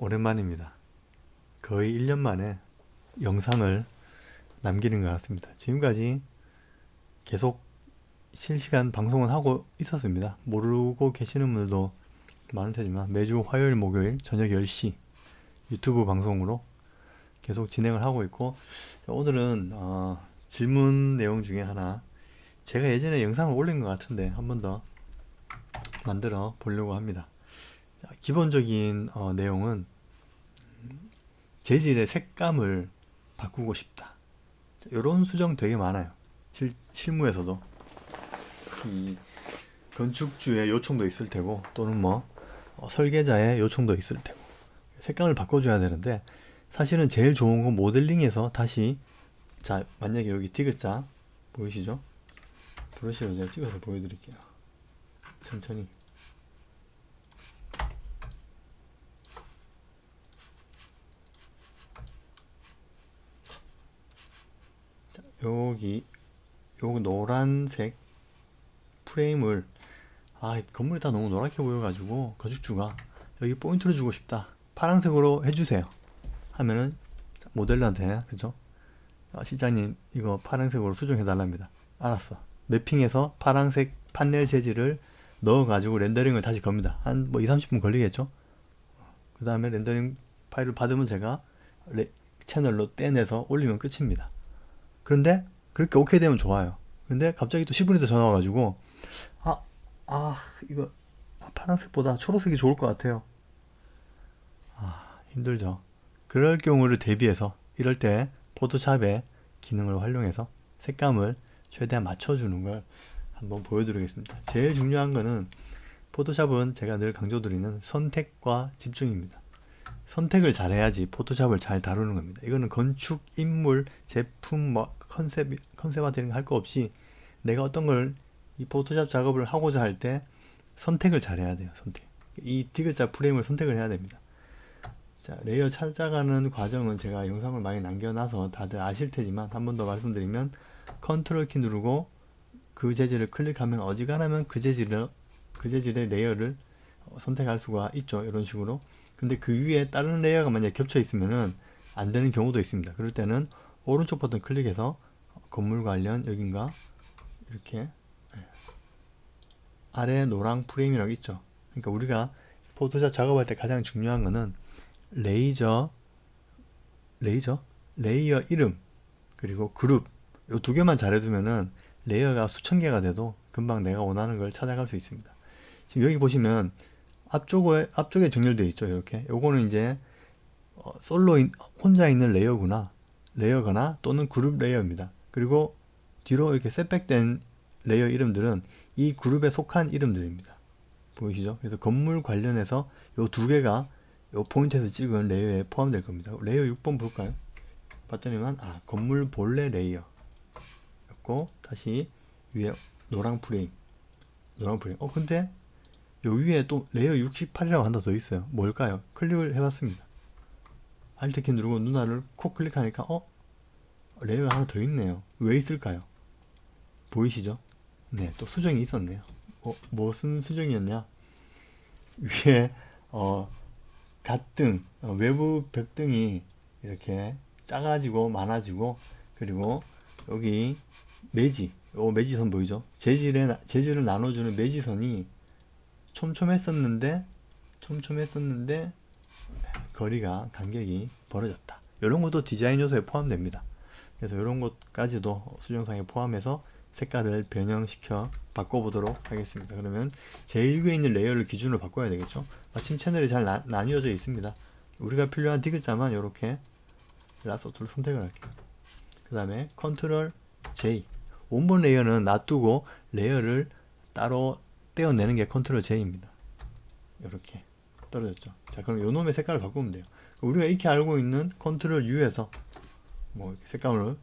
오랜만입니다. 거의 1년 만에 영상을 남기는 것 같습니다. 지금까지 계속 실시간 방송은 하고 있었습니다. 모르고 계시는 분들도 많을 테지만 매주 화요일, 목요일 저녁 10시 유튜브 방송으로 계속 진행을 하고 있고 오늘은 어, 질문 내용 중에 하나 제가 예전에 영상을 올린 것 같은데 한 번 더 만들어 보려고 합니다. 자, 기본적인 어, 내용은 음, 재질의 색감을 바꾸고 싶다. 이런 수정 되게 많아요. 실, 실무에서도 이 건축주의 요청도 있을 테고 또는 뭐 어, 설계자의 요청도 있을 테고 색감을 바꿔줘야 되는데 사실은 제일 좋은 건 모델링에서 다시 자 만약에 여기 디귿자 보이시죠? 브러쉬로 제가 찍어서 보여드릴게요. 천천히 여기 요 노란색 프레임을 아 건물이 다 너무 노랗게 보여가지고 건축주가 여기 포인트를 주고 싶다. 파란색으로 해주세요. 하면은 모델러한테 그죠? 아, 실장님 이거 파란색으로 수정해 달랍니다. 알았어. 매핑해서 파란색 판넬 재질을 넣어 가지고 렌더링을 다시 겁니다. 한 뭐 2, 30분 걸리겠죠? 그 다음에 렌더링 파일을 받으면 제가 레- 채널로 떼내서 올리면 끝입니다 그런데 그렇게 오케이 되면 좋아요 근데 갑자기 또 10분이 더 전화 와가지고 아, 아 이거 파란색보다 초록색이 좋을 것 같아요 아 힘들죠 그럴 경우를 대비해서 이럴 때 포토샵의 기능을 활용해서 색감을 최대한 맞춰주는 걸 한번 보여드리겠습니다. 제일 중요한 거는 포토샵은 제가 늘 강조드리는 선택과 집중입니다. 선택을 잘해야지 포토샵을 잘 다루는 겁니다. 이거는 건축, 인물, 제품, 뭐 컨셉, 컨셉화되는 거할거 없이 내가 어떤 걸 이 포토샵 작업을 하고자 할 때 선택을 잘 해야 돼요. 선택. 이 디귿자 프레임을 선택을 해야 됩니다. 자, 레이어 찾아가는 과정은 제가 영상을 많이 남겨놔서 다들 아실 테지만 한 번 더 말씀드리면 컨트롤 키 누르고 그 재질을 클릭하면 어지간하면 그 재질을 그 재질의 레이어를 어, 선택할 수가 있죠. 이런 식으로. 근데 그 위에 다른 레이어가 만약에 겹쳐 있으면은 안 되는 경우도 있습니다. 그럴 때는 오른쪽 버튼 클릭해서 건물 관련 여긴가 이렇게 예. 아래 노랑 프레임이라고 있죠. 그러니까 우리가 포토샵 작업할 때 가장 중요한 거는 레이저 레이저 레이어 이름 그리고 그룹 요두 개만 잘해두면은 레이어가 수천 개가 돼도 금방 내가 원하는 걸 찾아갈 수 있습니다. 지금 여기 보시면 앞쪽에 앞쪽에 정렬되어 있죠. 이렇게 요거는 이제 어, 솔로 인, 혼자 있는 레이어구나 레이어거나 또는 그룹 레이어입니다. 그리고 뒤로 이렇게 셋백된 레이어 이름들은 이 그룹에 속한 이름들입니다. 보이시죠? 그래서 건물 관련해서 요 두 개가 요 포인트에서 찍은 레이어에 포함될 겁니다. 레이어 6번 볼까요? 봤더니만 아 건물 본래 레이어 였고 다시 위에 노랑 프레임 노랑 프레임 어 근데 요 위에 또 레이어 68이라고 하나 더 있어요. 뭘까요? 클릭을 해봤습니다. 알트키 누르고 누나를 콕 클릭하니까 어 레이어가 하나 더 있네요. 왜 있을까요? 보이시죠? 네, 또 수정이 있었네요. 어, 무슨 수정이었냐? 위에 어 갓등 어, 외부 벽등이 이렇게 작아지고 많아지고 그리고 여기 매지 요 매지선 보이죠? 재질에 나- 재질을 나눠주는 매지선이 촘촘했었는데 촘촘했었는데 거리가 간격이 벌어졌다. 이런 것도 디자인 요소에 포함됩니다. 그래서 이런 것까지도 수정상에 포함해서 색깔을 변형시켜 바꿔보도록 하겠습니다. 그러면 제일 위에 있는 레이어를 기준으로 바꿔야 되겠죠. 마침 채널이 잘 나, 나뉘어져 있습니다. 우리가 필요한 디귿자만 이렇게 라소트를 선택을 할게요. 그 다음에 컨트롤 J 원본 레이어는 놔두고 레이어를 따로 떼어내는 게 컨트롤 J입니다. 이렇게 떨어졌죠. 자 그럼 요 놈의 색깔을 바꾸면 돼요. 우리가 이렇게 알고 있는 컨트롤 U에서 뭐 색감을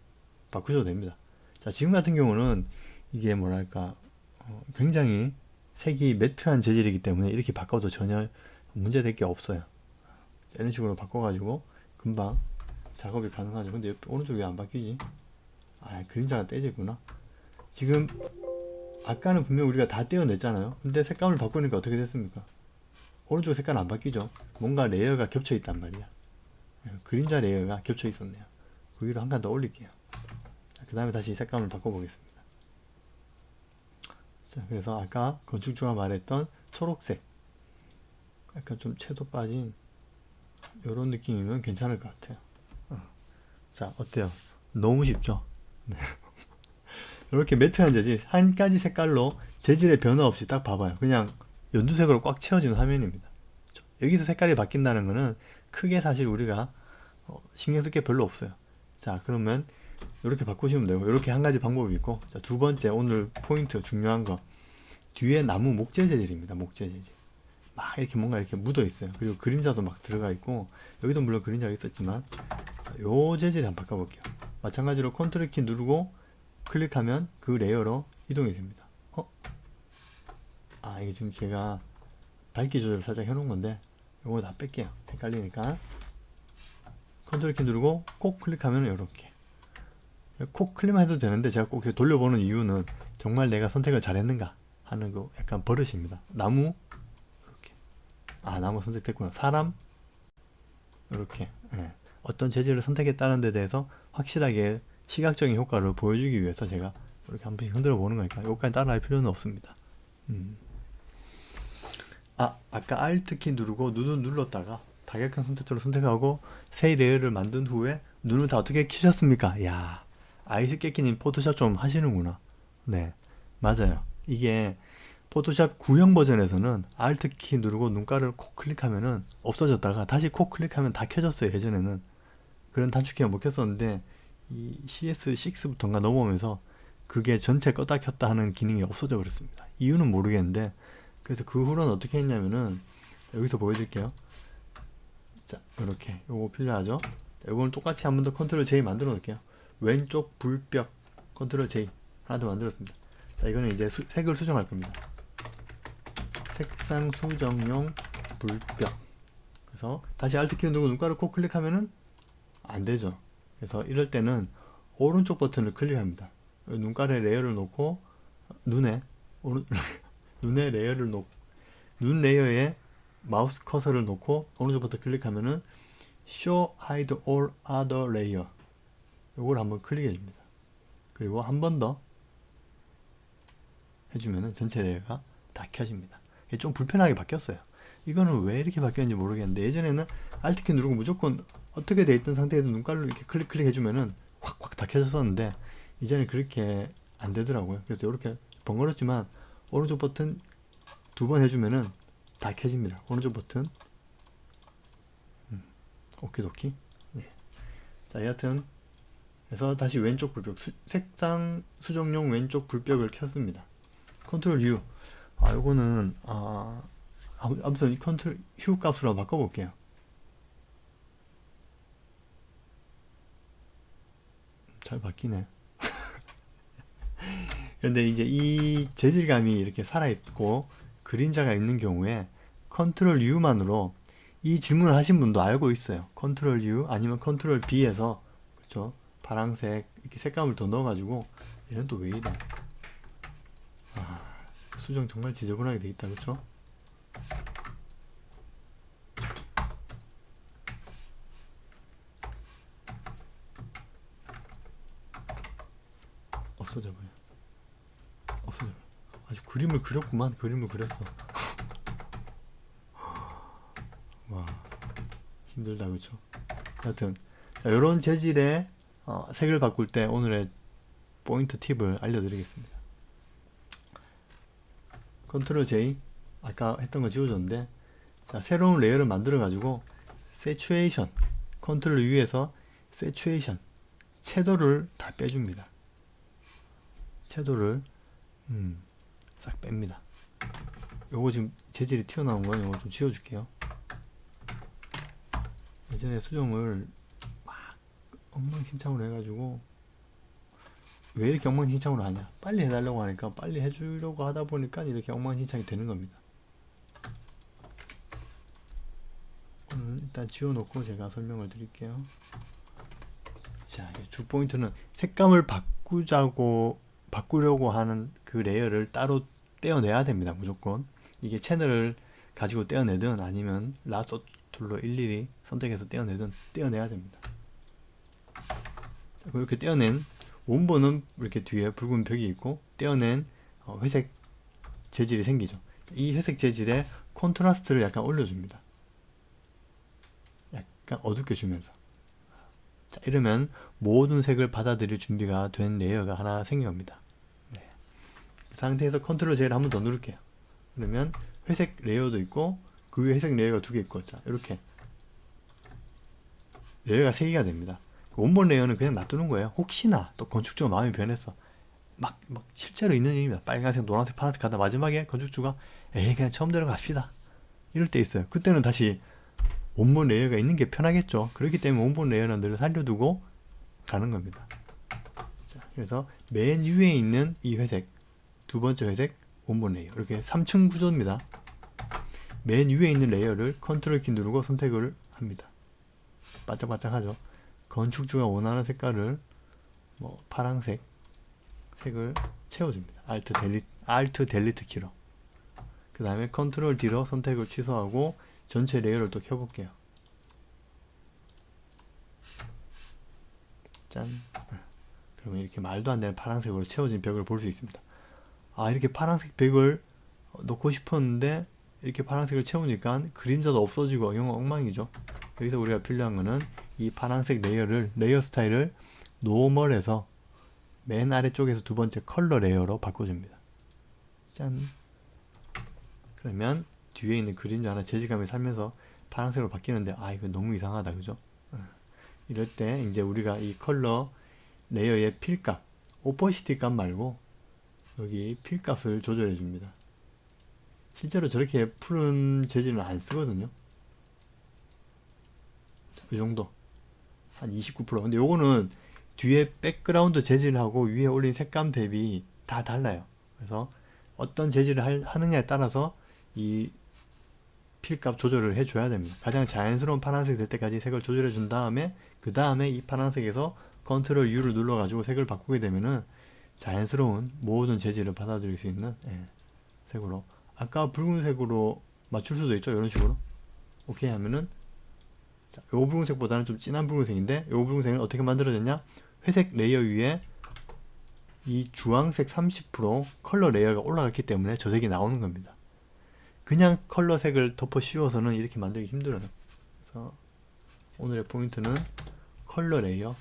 바꾸셔도 됩니다. 자 지금 같은 경우는 이게 뭐랄까 어, 굉장히 색이 매트한 재질이기 때문에 이렇게 바꿔도 전혀 문제될 게 없어요. 이런 식으로 바꿔가지고 금방 작업이 가능하죠. 근데 옆 오른쪽 왜 안 바뀌지? 아 그림자가 떼지구나. 지금 아까는 분명 우리가 다 떼어냈잖아요. 근데 색감을 바꾸니까 어떻게 됐습니까? 오른쪽 색깔 안 바뀌죠? 뭔가 레이어가 겹쳐 있단 말이야. 예, 그림자 레이어가 겹쳐 있었네요. 그 위로 한 칸 더 올릴게요. 그 다음에 다시 색감을 바꿔보겠습니다. 자, 그래서 아까 건축주가 말했던 초록색. 약간 좀 채도 빠진 이런 느낌이면 괜찮을 것 같아요. 어. 자, 어때요? 너무 쉽죠? 네. 이렇게 매트한 재질, 한 가지 색깔로 재질의 변화 없이 딱 봐봐요. 그냥 연두색으로 꽉 채워지는 화면입니다. 여기서 색깔이 바뀐다는 거는 크게 사실 우리가 어, 신경 쓸 게 별로 없어요. 자, 그러면 이렇게 바꾸시면 되고, 이렇게 한 가지 방법이 있고, 자, 두 번째 오늘 포인트 중요한 거. 뒤에 나무 목재 재질입니다. 목재 재질. 막 이렇게 뭔가 이렇게 묻어 있어요. 그리고 그림자도 막 들어가 있고, 여기도 물론 그림자가 있었지만, 자, 요 재질 한번 바꿔볼게요. 마찬가지로 컨트롤 키 누르고 클릭하면 그 레이어로 이동이 됩니다. 어? 아, 이게 지금 제가 밝기 조절을 살짝 해놓은 건데, 요거 다 뺄게요. 헷갈리니까. 컨트롤 키 누르고 꼭 클릭하면 이렇게. 콕 클릭만 해도 되는데 제가 꼭 돌려보는 이유는 정말 내가 선택을 잘했는가 하는 거 약간 버릇입니다. 나무 이렇게 아 나무 선택됐구나. 사람 이렇게 예. 어떤 재질을 선택했다는 데 대해서 확실하게 시각적인 효과를 보여주기 위해서 제가 이렇게 한 번씩 흔들어 보는 거니까 여기까지 따라할 필요는 없습니다. 음. 아 아까 Alt 키 누르고 눈을 눌렀다가 다격한 선택도를 선택하고 새 레이어를 만든 후에 눈을 다 어떻게 키셨습니까? 야 아이스깨끼님 포토샵 좀 하시는구나. 네, 맞아요. 이게 포토샵 구형 버전에서는 Alt 키 누르고 눈가를 콕 클릭하면은 없어졌다가 다시 콕 클릭하면 다 켜졌어요. 예전에는 그런 단축키가 못 켰었는데 이 CS6부터인가 넘어오면서 그게 전체 껐다 켰다 하는 기능이 없어져 버렸습니다. 이유는 모르겠는데 그래서 그 후로는 어떻게 했냐면은 여기서 보여드릴게요. 자, 이렇게 요거 필요하죠? 이거는 똑같이 한 번 더 컨트롤 J 만들어 놓을게요. 왼쪽 불벽 컨트롤 J 하나 더 만들었습니다. 자, 이거는 이제 수, 색을 수정할 겁니다. 색상 수정용 불벽. 그래서 다시 Alt 키를 누르고 눈가를 콕 클릭하면은 안 되죠. 그래서 이럴 때는 오른쪽 버튼을 클릭합니다. 눈가에 레이어를 놓고 눈에 오른 눈에 레이어를 놓, 눈 레이어에 마우스 커서를 놓고 오른쪽 버튼 클릭하면은 Show Hide All Other Layer 요걸 한번 클릭해 줍니다. 그리고 한 번 더 해주면은 전체 레이어가 다 켜집니다. 이게 좀 불편하게 바뀌었어요. 이거는 왜 이렇게 바뀌었는지 모르겠는데 예전에는 Alt 키 누르고 무조건 어떻게 돼 있던 상태에도 눈깔로 이렇게 클릭 클릭 해주면은 확확 다 켜졌었는데 이제는 그렇게 안 되더라고요. 그래서 이렇게 번거롭지만 오른쪽 버튼 두 번 해주면은 다 켜집니다. 오른쪽 버튼. 음, 오키도키. 네. 자, 여하튼 그래서 다시 왼쪽 불벽 수, 색상 수정용 왼쪽 불벽을 켰습니다. 컨트롤 U. 아, 요거는 아 아무- 아무튼 이 컨트롤 휴 값으로 바꿔볼게요. 잘 바뀌네. 근데 이제 이 재질감이 이렇게 살아있고 그림자가 있는 경우에 컨트롤 U만으로 이 질문을 하신 분도 알고 있어요. 컨트롤 U 아니면 컨트롤 B에서 그쵸 파랑색 이렇게 색감을 더 넣어가지고 얘는 또 왜 이래? 아, 수정 정말 지저분하게 돼 있다 그쵸? 없어져 버려. 그림을 그렸구만. 그림을 그렸어. 와 힘들다 그쵸? 하여튼 자, 이런 재질의 어, 색을 바꿀 때 오늘의 포인트 팁을 알려드리겠습니다. 컨트롤 J 아까 했던 거 지워졌는데 자 새로운 레이어를 만들어 가지고 세츄에이션 컨트롤 U에서 세츄에이션 채도를 다 빼줍니다. 채도를 음, 싹 뺍니다. 요거 지금 재질이 튀어나온 건 요거 좀 지워줄게요. 예전에 수정을 막 엉망진창으로 해가지고 왜 이렇게 엉망진창으로 하냐? 빨리 해달라고 하니까 빨리 해주려고 하다 보니까 이렇게 엉망진창이 되는 겁니다. 일단 지워놓고 제가 설명을 드릴게요. 자, 이주 포인트는 색감을 바꾸자고 바꾸려고 하는 그 레이어를 따로 떼어내야 됩니다. 무조건 이게 채널을 가지고 떼어내든 아니면 라소 툴로 일일이 선택해서 떼어내든 떼어내야 됩니다. 자, 이렇게 떼어낸 원본은 이렇게 뒤에 붉은 벽이 있고 떼어낸 어, 회색 재질이 생기죠. 이 회색 재질에 콘트라스트를 약간 올려줍니다. 약간 어둡게 주면서. 자, 이러면 모든 색을 받아들일 준비가 된 레이어가 하나 생깁니다. 네. 그 상태에서 컨트롤 J를 한 번 더 누를게요. 그러면 회색 레이어도 있고 그 위에 회색 레이어가 두 개 있고 자 이렇게 레이어가 세 개가 됩니다. 원본 레이어는 그냥 놔두는 거예요. 혹시나 또 건축주가 마음이 변했어. 막, 막 실제로 있는 일입니다. 빨간색, 노란색, 파란색 가다 마지막에 건축주가 에이 그냥 처음 들어갑시다. 이럴 때 있어요. 그때는 다시 원본 레이어가 있는 게 편하겠죠. 그렇기 때문에 원본 레이어는 늘 살려두고 가는 겁니다. 자, 그래서 맨 위에 있는 이 회색, 두 번째 회색, 원본 레이어. 이렇게 3층 구조입니다. 맨 위에 있는 레이어를 컨트롤 키 누르고 선택을 합니다. 반짝반짝하죠. 건축주가 원하는 색깔을 뭐 파랑색 색을 채워줍니다. Alt 델리 Alt 델리트 키로. 그 다음에 컨트롤 D로 선택을 취소하고 전체 레이어를 또 켜볼게요. 짠. 그러면 이렇게 말도 안 되는 파란색으로 채워진 벽을 볼 수 있습니다. 아 이렇게 파란색 벽을 놓고 싶었는데 이렇게 파란색을 채우니까 그림자도 없어지고 영어 엉망이죠. 여기서 우리가 필요한 거는 이 파란색 레이어를 레이어 스타일을 노멀에서 맨 아래쪽에서 두 번째 컬러 레이어로 바꿔줍니다. 짠. 그러면 뒤에 있는 그림자 하나 재질감이 살면서 파란색으로 바뀌는데 아 이거 너무 이상하다 그죠? 어. 이럴 때 이제 우리가 이 컬러 레이어의 필값 오퍼시티 값 말고 여기 필값을 조절해 줍니다. 실제로 저렇게 푸른 재질은 안 쓰거든요. 이 정도. 한 29%. 근데 요거는 뒤에 백그라운드 재질하고 위에 올린 색감 대비 다 달라요. 그래서 어떤 재질을 할- 하느냐에 따라서 이 필값 조절을 해줘야 됩니다. 가장 자연스러운 파란색 될 때까지 색을 조절해 준 다음에 그 다음에 이 파란색에서 컨트롤 U를 눌러가지고 색을 바꾸게 되면은 자연스러운 모든 재질을 받아들일 수 있는 예, 색으로. 아까 붉은색으로 맞출 수도 있죠 이런 식으로? 오케이 하면은 자, 요 붉은색보다는 좀 진한 붉은색인데 요 붉은색은 어떻게 만들어졌냐? 회색 레이어 위에 이 주황색 30% 컬러 레이어가 올라갔기 때문에 저 색이 나오는 겁니다. 그냥 컬러 색을 덮어 씌워서는 이렇게 만들기 힘들어요. 그래서 오늘의 포인트는 컬러 레이어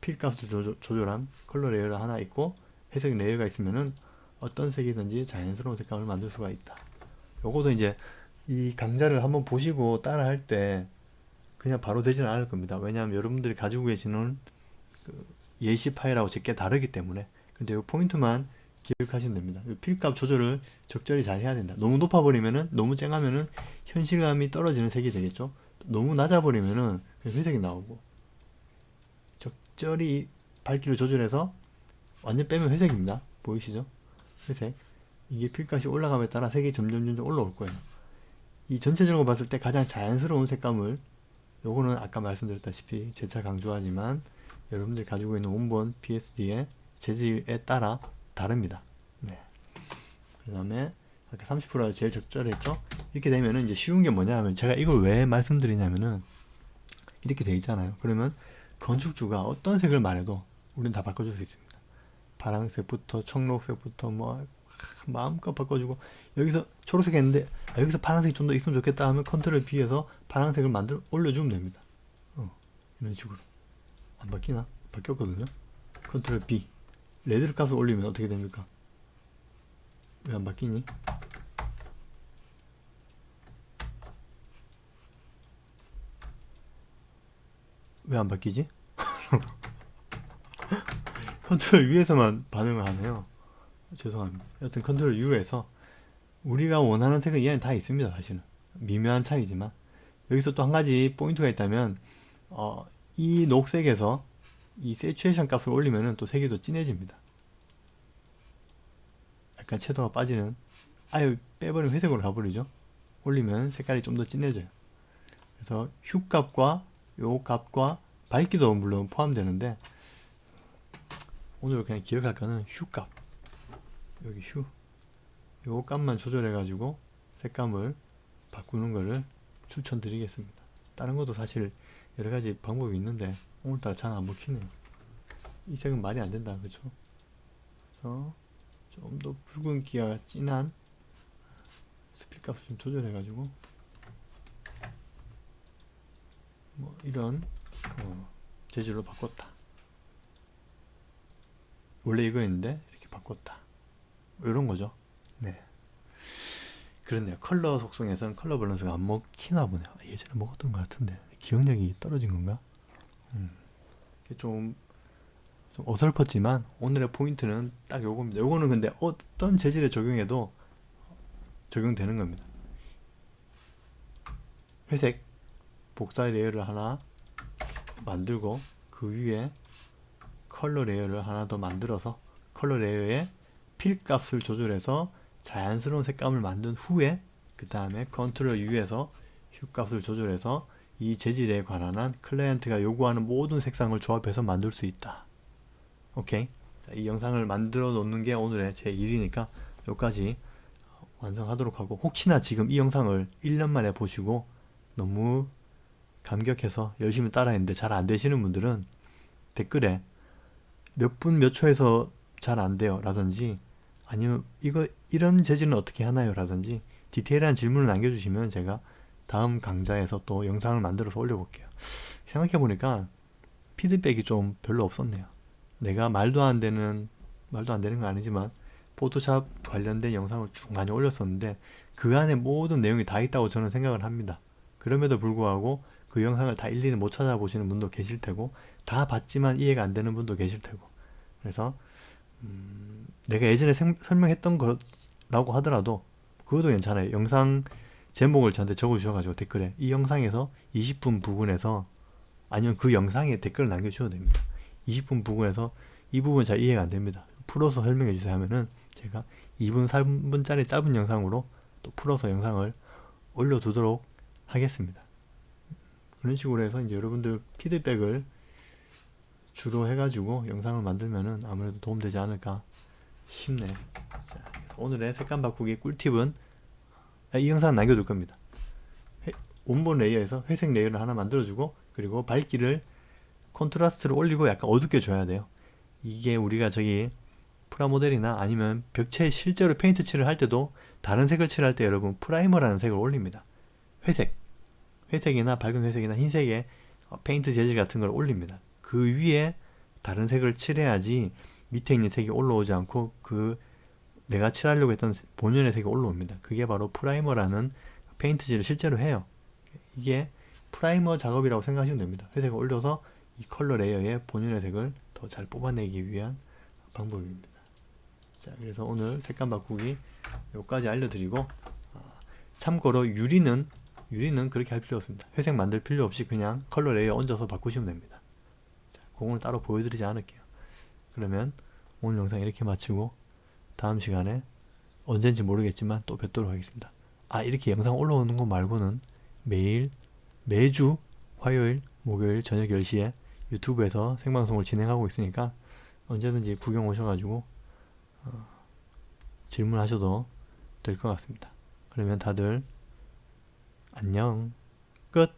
필 값을 조절, 조절한 컬러 레이어가 하나 있고 회색 레이어가 있으면은 어떤 색이든지 자연스러운 색감을 만들 수가 있다. 요거도 이제 이 강좌를 한번 보시고 따라 할 때 그냥 바로 되지는 않을 겁니다. 왜냐하면 여러분들이 가지고 계시는 그 예시 파일하고 제게 다르기 때문에. 근데 요 포인트만 기억하시면 됩니다. 요 필값 조절을 적절히 잘 해야 된다. 너무 높아 버리면은 너무 쨍하면은 현실감이 떨어지는 색이 되겠죠. 너무 낮아 버리면은 그냥 회색이 나오고 적절히 밝기를 조절해서 완전 빼면 회색입니다. 보이시죠? 회색. 이게 필값이 올라감에 따라 색이 점점 점점 올라올 거예요. 이 전체적으로 봤을 때 가장 자연스러운 색감을 요거는 아까 말씀드렸다시피 재차 강조하지만 여러분들이 가지고 있는 원본 PSD의 재질에 따라 다릅니다. 네. 그 다음에 아까 30%가 제일 적절했죠? 이렇게 되면은 이제 쉬운 게 뭐냐 하면 제가 이걸 왜 말씀드리냐면은 이렇게 돼 있잖아요. 그러면 건축주가 어떤 색을 말해도 우리는 다 바꿔줄 수 있습니다. 파란색부터 청록색부터 뭐 마음껏 바꿔주고 여기서 초록색 했는데 아, 여기서 파란색이 좀 더 있으면 좋겠다 하면 컨트롤 B에서 파란색을 만들어 올려주면 됩니다. 어, 이런 식으로 안 바뀌나? 바뀌었거든요. 컨트롤 B 레드 값을 올리면 어떻게 됩니까? 왜 안 바뀌니? 왜 안 바뀌지? 컨트롤 U에서만 반응을 하네요. 죄송합니다. 여튼 컨트롤 U에서 우리가 원하는 색은 이 안에 다 있습니다. 사실은 미묘한 차이지만 여기서 또 한 가지 포인트가 있다면 어, 이 녹색에서 이 세츄에이션 값을 올리면은 또 색이 더 진해집니다. 약간 채도가 빠지는 아유 빼버리면 회색으로 가버리죠. 올리면 색깔이 좀 더 진해져요. 그래서 휴 값과 요 값과 밝기도 물론 포함되는데 오늘 그냥 기억할 거는 휴 값. 여기 휴. 요 값만 조절해 가지고 색감을 바꾸는 거를 추천드리겠습니다. 다른 것도 사실 여러 가지 방법이 있는데 오늘따라 잘 안 먹히네요. 이 색은 말이 안 된다, 그죠? 그래서 좀 더 붉은기가 진한 스필 값을 좀 조절해 가지고 뭐 이런 어, 재질로 바꿨다. 원래 이거였는데 이렇게 바꿨다. 뭐 이런 거죠. 네. 그렇네요. 컬러 속성에서는 컬러 밸런스가 안 먹히나 보네요. 아, 예전에 먹었던 것 같은데 기억력이 떨어진 건가? 음. 좀, 좀 어설펐지만 오늘의 포인트는 딱 요겁니다. 요거는 근데 어떤 재질에 적용해도 적용되는 겁니다. 회색 복사 레이어를 하나 만들고 그 위에 컬러 레이어를 하나 더 만들어서 컬러 레이어의 필 값을 조절해서 자연스러운 색감을 만든 후에 그 다음에 컨트롤 U에서 휴 값을 조절해서 이 재질에 관한 한 클라이언트가 요구하는 모든 색상을 조합해서 만들 수 있다. 오케이. 자, 이 영상을 만들어 놓는 게 오늘의 제 일이니까 여기까지 완성하도록 하고 혹시나 지금 이 영상을 1년 만에 보시고 너무 감격해서 열심히 따라했는데 잘 안 되시는 분들은 댓글에 몇 분 몇 초에서 잘 안 돼요? 라든지 아니면 이거 이런 재질은 어떻게 하나요? 라든지 디테일한 질문을 남겨주시면 제가 다음 강좌에서 또 영상을 만들어서 올려볼게요. 생각해보니까 피드백이 좀 별로 없었네요. 내가 말도 안 되는 말도 안 되는 건 아니지만 포토샵 관련된 영상을 쭉 많이 올렸었는데 그 안에 모든 내용이 다 있다고 저는 생각을 합니다. 그럼에도 불구하고 그 영상을 다 일일이 못 찾아보시는 분도 계실 테고 다 봤지만 이해가 안 되는 분도 계실 테고 그래서 음, 내가 예전에 생- 설명했던 거라고 하더라도 그것도 괜찮아요. 영상 제목을 저한테 적어주셔가지고 댓글에 이 영상에서 20분 부분에서 아니면 그 영상에 댓글을 남겨주셔도 됩니다. 20분 부분에서 이 부분 잘 이해가 안 됩니다. 풀어서 설명해 주세요 하면은 제가 2분 3분짜리 짧은 영상으로 또 풀어서 영상을 올려두도록 하겠습니다. 그런 식으로 해서 이제 여러분들 피드백을 주로 해가지고 영상을 만들면은 아무래도 도움되지 않을까 싶네요. 자, 오늘의 색감 바꾸기 꿀팁은 아, 이 영상 남겨둘 겁니다. 회- 원본 레이어에서 회색 레이어를 하나 만들어주고 그리고 밝기를 컨트라스트를 올리고 약간 어둡게 줘야 돼요. 이게 우리가 저기 프라모델이나 아니면 벽체에 실제로 페인트 칠을 할 때도 다른 색을 칠할 때 여러분 프라이머라는 색을 올립니다. 회색, 회색이나 밝은 회색이나 흰색의 어, 페인트 재질 같은 걸 올립니다. 그 위에 다른 색을 칠해야지 밑에 있는 색이 올라오지 않고 그 내가 칠하려고 했던 세- 본연의 색이 올라옵니다. 그게 바로 프라이머라는 페인트질을 실제로 해요. 이게 프라이머 작업이라고 생각하시면 됩니다. 회색을 올려서 이 컬러 레이어의 본연의 색을 더 잘 뽑아내기 위한 방법입니다. 자, 그래서 오늘 색감 바꾸기 여기까지 알려드리고 아, 참고로 유리는 유리는 그렇게 할 필요 없습니다. 회색 만들 필요 없이 그냥 컬러 레이어 얹어서 바꾸시면 됩니다. 자, 그거는 따로 보여드리지 않을게요. 그러면 오늘 영상 이렇게 마치고 다음 시간에 언젠지 모르겠지만 또 뵙도록 하겠습니다. 아 이렇게 영상 올라오는 거 말고는 매일 매주 화요일 목요일 저녁 10시에 유튜브에서 생방송을 진행하고 있으니까 언제든지 구경 오셔가지고 어, 질문하셔도 될 것 같습니다. 그러면 다들 안녕 끝